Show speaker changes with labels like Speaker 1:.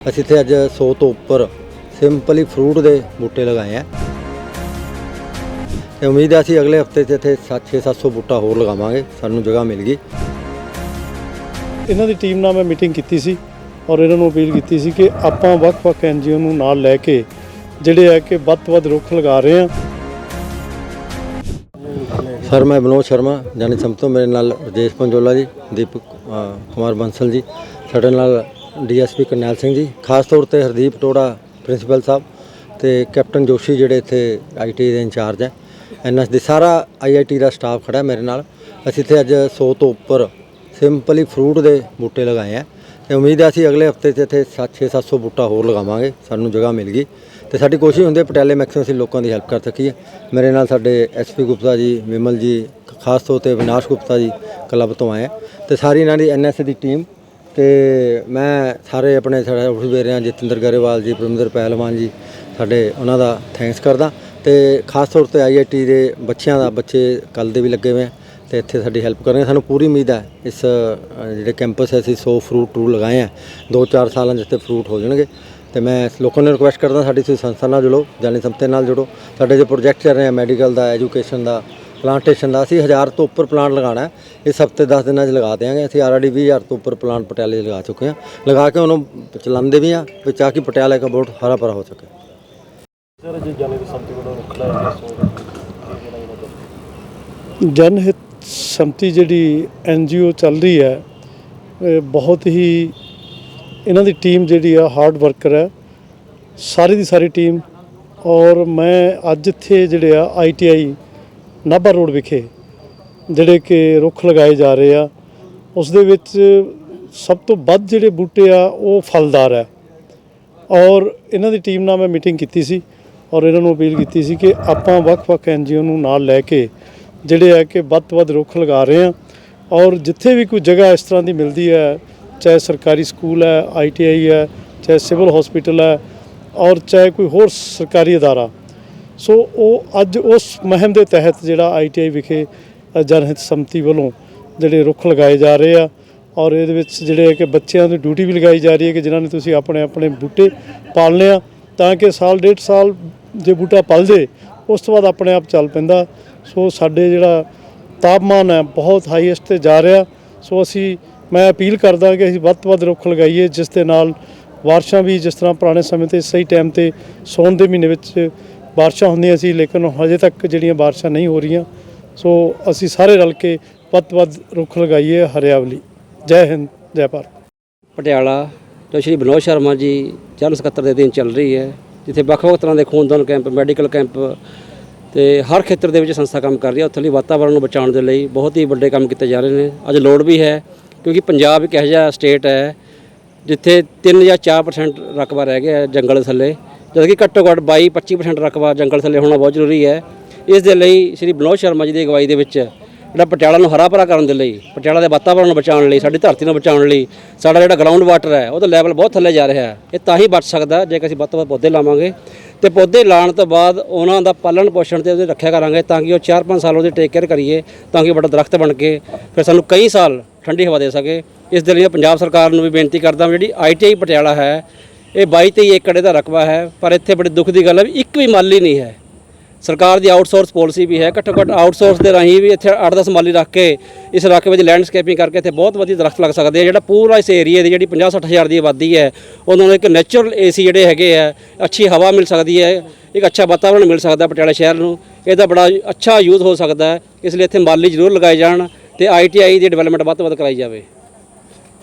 Speaker 1: ਅਸੀਂ ਇੱਥੇ ਅੱਜ 100 ਤੋਂ ਉੱਪਰ ਸਿੰਪਲੀ ਫਰੂਟ ਦੇ ਬੂਟੇ ਲਗਾਏ ਆ। ਤੇ ਉਮੀਦ ਹੈ ਅਸੀਂ ਅਗਲੇ ਹਫ਼ਤੇ 'ਚ ਇੱਥੇ 6-700 ਬੂਟਾ ਹੋਰ ਲਗਾਵਾਂਗੇ ਸਾਨੂੰ ਜਗ੍ਹਾ ਮਿਲ ਗਈ।
Speaker 2: ਇਹਨਾਂ ਦੀ ਟੀਮ ਨਾਲ ਮੈਂ ਮੀਟਿੰਗ ਕੀਤੀ ਸੀ ਔਰ ਇਹਨਾਂ ਨੂੰ ਅਪੀਲ ਕੀਤੀ ਸੀ ਕਿ ਆਪਾਂ ਵੱਖ-ਵੱਖ ਐਨਜੀਓ ਨੂੰ ਨਾਲ ਲੈ ਕੇ ਜਿਹੜੇ ਹੈ ਕਿ ਵੱਧ ਤੋਂ ਵੱਧ ਰੁੱਖ ਲਗਾ ਰਹੇ ਆ।
Speaker 1: ਸਰ ਮੈਂ ਵਿਨੋਦ ਸ਼ਰਮਾ ਜਾਨੀ ਸਮਤੋਂ ਮੇਰੇ ਨਾਲ ਰਜੇਸ਼ ਪੰਜੋਲਾ ਜੀ ਦੀਪਕ ਕੁਮਾਰ ਬੰਸਲ ਜੀ ਸਾਡੇ ਨਾਲ ਡੀਐਸਪੀ ਕਰਨੈਲ ਸਿੰਘ ਜੀ, ਖਾਸ ਤੌਰ ਤੇ ਹਰਦੀਪ ਟੋੜਾ, ਪ੍ਰਿੰਸੀਪਲ ਸਾਹਿਬ ਤੇ ਕੈਪਟਨ ਜੋਸ਼ੀ ਜਿਹੜੇ ਇੱਥੇ ਆਈਟੀ ਦੇ ਇੰਚਾਰਜ ਹੈ। ਐਨਐਸ ਦੇ ਸਾਰਾ ਆਈਆਈਟੀ ਦਾ ਸਟਾਫ ਖੜਾ ਮੇਰੇ ਨਾਲ। ਅਸੀਂ ਇੱਥੇ ਅੱਜ 100 ਤੋਂ ਉੱਪਰ ਸਿੰਪਲੀ ਫਰੂਟ ਦੇ ਬੂਟੇ ਲਗਾਏ ਆ ਤੇ ਉਮੀਦ ਹੈ ਅਸੀਂ ਅਗਲੇ ਹਫ਼ਤੇ 'ਚ ਇੱਥੇ 6-700 ਬੂਟਾ ਹੋਰ ਲਗਾਵਾਂਗੇ। ਸਾਨੂੰ ਜਗ੍ਹਾ ਮਿਲ ਗਈ ਤੇ ਸਾਡੀ ਕੋਸ਼ਿਸ਼ ਹੁੰਦੀ ਹੈ ਪਟਿਆਲੇ ਮੈਕਸਿਮਮ ਅਸੀਂ ਲੋਕਾਂ ਦੀ ਹੈਲਪ ਕਰ ਸਕੀਏ। ਮੇਰੇ ਨਾਲ ਸਾਡੇ ਐਸਪੀ ਗੁਪਤਾ ਜੀ, ਵਿਮਲ ਜੀ, ਖਾਸ ਤੌਰ ਤੇ ਵਿਨਾਸ਼ ਗੁਪਤਾ ਜੀ ਕਲੱਬ ਤੋਂ ਆਏ ਆ ਤੇ ਸਾਰੀ ਇਹਨਾਂ ਦੀ ਐਨਐਸ ਦੀ ਟੀਮ ਤੇ ਮੈਂ ਸਾਰੇ ਆਪਣੇ ਸਾਡੇ ਉਠਵੇਰਿਆਂ ਜਤਿੰਦਰ ਗਰੇਵਾਲ ਜੀ, ਪਰਮਿੰਦਰ ਪਹਿਲਵਾਨ ਜੀ, ਸਾਡੇ ਉਹਨਾਂ ਦਾ ਥੈਂਕਸ ਕਰਦਾ। ਤੇ ਖਾਸ ਤੌਰ ਤੇ ਆਈਆਈਟੀ ਦੇ ਬੱਚਿਆਂ ਦਾ, ਬੱਚੇ ਕੱਲ ਦੇ ਵੀ ਲੱਗੇ ਹੋਏ ਆ, ਤੇ ਇੱਥੇ ਸਾਡੀ ਹੈਲਪ ਕਰਨਗੇ। ਸਾਨੂੰ ਪੂਰੀ ਉਮੀਦ ਹੈ ਇਸ ਜਿਹੜੇ ਕੈਂਪਸ ਹੈ, ਅਸੀਂ 100 ਫਰੂਟ ਟਰੂ ਲਗਾਏ ਆ 2-4 ਸਾਲਾਂ ਜਿੱਥੇ ਫਰੂਟ ਹੋ ਜਾਣਗੇ। ਤੇ ਮੈਂ ਲੋਕਾਂ ਨੂੰ ਰਿਕੁਐਸਟ ਕਰਦਾ, ਸਾਡੀ ਤੁਸੀਂ ਸੰਸਥਾ ਨਾਲ ਜੁੜੋ ਜਾਨੀ ਸੰਸਥੇ ਨਾਲ ਜੁੜੋ। ਸਾਡੇ ਜੋ ਪ੍ਰੋਜੈਕਟ ਚੱਲ ਰਹੇ ਆ ਮੈਡੀਕਲ ਦਾ ਐਜੂਕੇਸ਼ਨ ਦਾ ਪਲਾਂਟੇਸ਼ਨ ਦਾ। ਅਸੀਂ 1000 ਤੋਂ ਉੱਪਰ ਪਲਾਂਟ ਲਗਾਉਣਾ ਹੈ। ਇਸ ਹਫ਼ਤੇ 10 ਦਿਨਾਂ 'ਚ ਲਗਾ ਦੇਵਾਂਗੇ ਅਸੀਂ ਆਲਰੇਡੀ 20000 ਤੋਂ ਉੱਪਰ ਪਲਾਂਟ ਪਟਿਆਲੇ 'ਚ ਲਗਾ ਚੁੱਕੇ ਹਾਂ। ਲਗਾ ਕੇ ਉਹਨੂੰ ਚਲਾਉਂਦੇ ਵੀ ਆ ਵੀ ਤਾਂ ਕਿ ਪਟਿਆਲਾ ਦਾ ਬਹੁਤ ਹਰਾ ਭਰਾ ਹੋ ਸਕੇ
Speaker 2: ਸਰ ਜੀ ਜਾਣੇ ਦੀ ਸੰਮਤੀ ਵੱਲੋਂ ਜਨ ਹਿਤ ਸੰਮਤੀ ਜਿਹੜੀ ਐਨਜੀਓ ਚੱਲ ਰਹੀ ਹੈ ਬਹੁਤ ਹੀ ਇਹਨਾਂ ਦੀ ਟੀਮ ਜਿਹੜੀ ਆ ਹਾਰਡ ਵਰਕਰ ਹੈ। ਸਾਰੀ ਦੀ ਸਾਰੀ ਟੀਮ ਔਰ ਮੈਂ ਅੱਜ ਇੱਥੇ ਜਿਹੜੇ ਆ ਆਈਟੀਆਈ ਨਾਭਾ ਰੋਡ ਵਿਖੇ ਜਿਹੜੇ ਕਿ ਰੁੱਖ ਲਗਾਏ ਜਾ ਰਹੇ ਆ, ਉਸ ਦੇ ਵਿੱਚ ਸਭ ਤੋਂ ਵੱਧ ਜਿਹੜੇ ਬੂਟੇ ਆ, ਉਹ ਫਲਦਾਰ ਹੈ ਔਰ ਇਹਨਾਂ ਦੀ ਟੀਮ ਨਾਲ ਮੈਂ ਮੀਟਿੰਗ ਕੀਤੀ ਸੀ ਔਰ ਇਹਨਾਂ ਨੂੰ ਅਪੀਲ ਕੀਤੀ ਸੀ ਕਿ ਆਪਾਂ ਵੱਖ-ਵੱਖ ਐਨਜੀਓ ਨੂੰ ਨਾਲ ਲੈ ਕੇ ਜਿਹੜੇ ਹੈ ਕਿ ਵੱਧ ਤੋਂ ਵੱਧ ਰੁੱਖ ਲਗਾ ਰਹੇ ਆ ਔਰ ਜਿੱਥੇ ਵੀ ਕੋਈ ਜਗ੍ਹਾ ਇਸ ਤਰ੍ਹਾਂ ਦੀ ਮਿਲਦੀ ਹੈ, ਚਾਹੇ ਸਰਕਾਰੀ ਸਕੂਲ ਹੈ ਆਈਟੀਆਈ ਹੈ, ਚਾਹੇ ਸਿਵਲ ਹਸਪੀਟਲ ਹੈ ਔਰ ਚਾਹੇ ਕੋਈ ਹੋਰ ਸਰਕਾਰੀ ਅਦਾਰਾ ਸੋ ਉਹ ਅੱਜ ਉਸ ਮੁਹਿੰਮ ਦੇ ਤਹਿਤ ਜਿਹੜਾ ਆਈਟੀਆਈ ਵਿਖੇ ਜਨਹਿਤ ਸੰਮਤੀ ਵੱਲੋਂ ਜਿਹੜੇ ਰੁੱਖ ਲਗਾਏ ਜਾ ਰਹੇ ਆ ਔਰ ਇਹਦੇ ਵਿੱਚ ਜਿਹੜੇ ਹੈ ਕਿ ਬੱਚਿਆਂ ਦੀ ਡਿਊਟੀ ਵੀ ਲਗਾਈ ਜਾ ਰਹੀ ਹੈ ਕਿ ਜਿਨ੍ਹਾਂ ਨੇ ਤੁਸੀਂ ਆਪਣੇ ਆਪਣੇ ਬੂਟੇ ਪਾਲਣੇ ਆ ਤਾਂ ਕਿ ਸਾਲ ਡੇਢ ਸਾਲ ਜੇ ਬੂਟਾ ਪਲ ਜੇ, ਉਸ ਤੋਂ ਬਾਅਦ ਆਪਣੇ ਆਪ ਚੱਲ ਪੈਂਦਾ। ਸੋ ਸਾਡੇ ਜਿਹੜਾ ਤਾਪਮਾਨ ਹੈ ਬਹੁਤ ਹਾਈਐਸਟ ਤੇ ਜਾ ਰਿਹਾ। ਸੋ ਅਸੀਂ, ਮੈਂ ਅਪੀਲ ਕਰਦਾ ਕਿ ਅਸੀਂ ਵੱਧ ਤੋਂ ਵੱਧ ਰੁੱਖ ਲਗਾਈਏ, ਜਿਸ ਦੇ ਨਾਲ ਵਾਰਸ਼ਾਂ ਵੀ ਜਿਸ ਤਰ੍ਹਾਂ ਪੁਰਾਣੇ ਸਮੇਂ ਤੇ ਸਹੀ ਟਾਈਮ ਤੇ ਸੌਣ ਦੇ ਮਹੀਨੇ ਵਿੱਚ ਬਾਰਿਸ਼ਾਂ ਹੁੰਦੀਆਂ ਸੀ, ਲੇਕਿਨ ਹਜੇ ਤੱਕ ਜਿਹੜੀਆਂ ਬਾਰਿਸ਼ਾਂ ਨਹੀਂ ਹੋ ਰਹੀਆਂ। ਸੋ ਅਸੀਂ ਸਾਰੇ ਰਲ ਕੇ ਵੱਧ ਤੋਂ ਵੱਧ ਰੁੱਖ ਲਗਾਈਏ ਹਰਿਆਵਲੀ। ਜੈ ਹਿੰਦ, ਜੈ ਭਾਰਤ।
Speaker 3: ਪਟਿਆਲਾ, ਜੋ ਸ਼੍ਰੀ ਵਿਨੋਦ ਸ਼ਰਮਾ ਜੀ ਜਨਰਲ ਸਕੱਤਰ ਦੇ ਅਧੀਨ ਚੱਲ ਰਹੀ ਹੈ, ਜਿੱਥੇ ਵੱਖ-ਵੱਖ ਤਰ੍ਹਾਂ ਦੇ ਖੂਨਦਾਨ ਕੈਂਪ, ਮੈਡੀਕਲ ਕੈਂਪ ਤੇ ਹਰ ਖੇਤਰ ਦੇ ਵਿੱਚ ਸੰਸਥਾ ਕੰਮ ਕਰ ਰਹੀ ਹੈ, ਉੱਥੇ ਲਈ ਵਾਤਾਵਰਣ ਨੂੰ ਬਚਾਉਣ ਦੇ ਲਈ ਬਹੁਤ ਹੀ ਵੱਡੇ ਕੰਮ ਕੀਤੇ ਜਾ ਰਹੇ ਨੇ। ਅੱਜ ਲੋੜ ਵੀ ਹੈ, ਕਿਉਂਕਿ ਪੰਜਾਬ ਇੱਕ ਇਹੋ ਜਿਹਾ ਸਟੇਟ ਹੈ, ਜਿੱਥੇ 3 ਜਾਂ 4% ਰਕਬਾ ਰਹਿ ਗਿਆ ਜੰਗਲ ਥੱਲੇ। ਜਦ ਕਿ ਘੱਟੋ ਘੱਟ 22-25% ਰਕਬਾ ਜੰਗਲ ਥੱਲੇ ਹੋਣਾ ਬਹੁਤ ਜ਼ਰੂਰੀ ਹੈ। ਇਸ ਦੇ ਲਈ ਸ਼੍ਰੀ ਵਿਨੋਦ ਸ਼ਰਮਾ ਜੀ ਦੀ ਅਗਵਾਈ ਦੇ ਵਿੱਚ ਜਿਹੜਾ ਪਟਿਆਲਾ ਨੂੰ ਹਰਾ ਭਰਾ ਕਰਨ ਦੇ ਲਈ, ਪਟਿਆਲਾ ਦੇ ਵਾਤਾਵਰਣ ਨੂੰ ਬਚਾਉਣ ਲਈ, ਸਾਡੀ ਧਰਤੀ ਨੂੰ ਬਚਾਉਣ ਲਈ, ਸਾਡਾ ਜਿਹੜਾ ਗਰਾਊਂਡ ਵਾਟਰ ਹੈ, ਉਹਦਾ ਲੈਵਲ ਬਹੁਤ ਥੱਲੇ ਜਾ ਰਿਹਾ ਹੈ। ਇਹ ਤਾਂ ਹੀ ਬਚ ਸਕਦਾ ਜੇਕਰ ਅਸੀਂ ਵੱਧ ਤੋਂ ਵੱਧ ਪੌਦੇ ਲਾਵਾਂਗੇ। ਤੇ ਪੌਦੇ ਲਾਉਣ ਤੋਂ ਬਾਅਦ ਉਹਨਾਂ ਦਾ ਪਾਲਣ ਪੋਸ਼ਣ ਤੇ ਉਹਦੀ ਰੱਖਿਆ ਕਰਾਂਗੇ ਤਾਂ ਕਿ ਉਹ 4-5 ਸਾਲ ਉਹਦੀ ਟੇਕ ਕੇਅਰ ਕਰੀਏ, ਤਾਂ ਕਿ ਬੜਾ ਦਰਖਤ ਬਣ ਕੇ ਫਿਰ ਸਾਨੂੰ ਕਈ ਸਾਲ ਠੰਡੀ ਹਵਾ ਦੇ ਸਕੇ। ਇਸ ਦੇ ਲਈ ਮੈਂ ਪੰਜਾਬ ਸਰਕਾਰ ਨੂੰ ਵੀ ਬੇਨਤੀ ਕਰਦਾ ਹਾਂ ਜਿਹੜੀ ਆਈਟੀਆਈ ਪਟਿਆਲਾ ਹੈ ਇਹ 22-23 ਏਕੜ ਦਾ ਰਕਬਾ ਹੈ, ਪਰ ਇੱਥੇ ਬੜੇ ਦੁੱਖ ਦੀ ਗੱਲ ਹੈ ਵੀ ਇੱਕ ਵੀ ਮਾਲੀ ਨਹੀਂ ਹੈ। ਸਰਕਾਰ ਦੀ ਆਊਟਸੋਰਸ ਪਾਲਿਸੀ ਵੀ ਹੈ, ਘੱਟੋ ਘੱਟ ਆਊਟਸੋਰਸ ਦੇ ਰਾਹੀਂ ਵੀ ਇੱਥੇ 8-10 ਮਾਲੀ ਰੱਖ ਕੇ ਇਸ ਇਲਾਕੇ ਵਿੱਚ ਲੈਂਡਸਕੇਪਿੰਗ ਕਰਕੇ ਇੱਥੇ ਬਹੁਤ ਵਧੀਆ ਦਰਖਤ ਲੱਗ ਸਕਦੇ ਆ। ਜਿਹੜਾ ਪੂਰਾ ਇਸ ਏਰੀਆ ਦੀ ਜਿਹੜੀ 50-60 ਹਜ਼ਾਰ ਦੀ ਆਬਾਦੀ ਹੈ, ਉਹਨਾਂ ਨੂੰ ਇੱਕ ਨੈਚੁਰਲ ਏਸੀ ਜਿਹੜੇ ਹੈਗੇ ਆ, ਅੱਛੀ ਹਵਾ ਮਿਲ ਸਕਦੀ ਹੈ, ਇੱਕ ਅੱਛਾ ਵਾਤਾਵਰਣ ਮਿਲ ਸਕਦਾ ਪਟਿਆਲਾ ਸ਼ਹਿਰ ਨੂੰ। ਇਹਦਾ ਬੜਾ ਅੱਛਾ ਯੂਜ਼ ਹੋ ਸਕਦਾ ਇਸ ਲਈ ਇੱਥੇ ਮਾਲੀ ਜ਼ਰੂਰ ਲਗਾਏ ਜਾਣ ਤੇ ਆਈਟੀਆਈ ਦੀ ਡਿਵੈਲਪਮੈਂਟ ਵੱਧ ਤੋਂ ਵੱਧ ਕਰਾਈ ਜਾਵੇ।